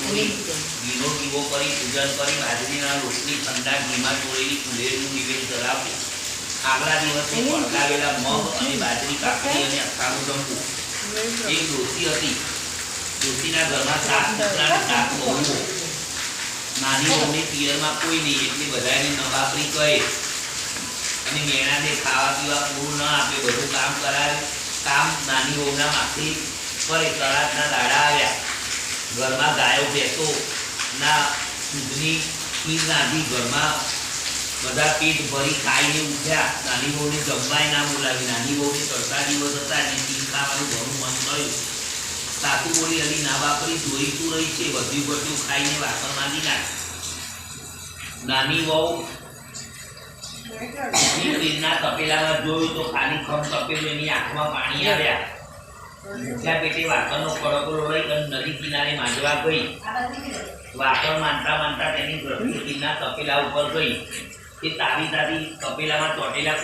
દોરી ઘીનો દીવો કરી પૂજન કરી બાજરીના રોટલી ઠંડા ઘીમાં ચોળેલી કુલેરનું નિવેદ ધરાવવું આગલા દિવસે પડકાવેલા મગ અને બાજરી કાકડી અને અથાણું જમવું. એક ડોસી હતી. ડોસીના ઘરમાં સાત પુતળા સાત વહુઓ નાની મમ્મી પિયરમાં કોઈ નહીં એટલે બધાને નવાપરી કહે. અને મેણાને ખાવા પીવા પૂરું ન આપે બધું કામ કરાવે. કામ નાની વહુના માથે પર તળાટના દાડા આવ્યા. ઘરમાં ગાયો ભેંસો ના દૂધની ખીર નાખી ઘરમાં બધા પેટ ભરી ખાઈને ઉઠ્યા. નાની બહુને જમવાય ના બોલાવી. નાની બહુને ચડતા દિવસ હતા અને ખીર ખાવાનું ઘણું મન થયું. સાસુ બોલી હજી ના વાપરી જોઈતું રહી છે. બધું બધું ખાઈને વાસણ માંડી નાખ નાની વહુ ખીરના તપેલામાં જોયું તો ખાલી ખમ તપેલું એની આંખમાં પાણી આવ્યા. ભૂખ્યા પેટે વાસણનો કડકડો હોય અને નદી કિનારે માંજવા ગઈ. વાસણ માનતા માનતા તેની પ્રકૃતિના તપેલા ઉપર ગઈ. તે તાવી તાવી તપેલામાં ચોટેલા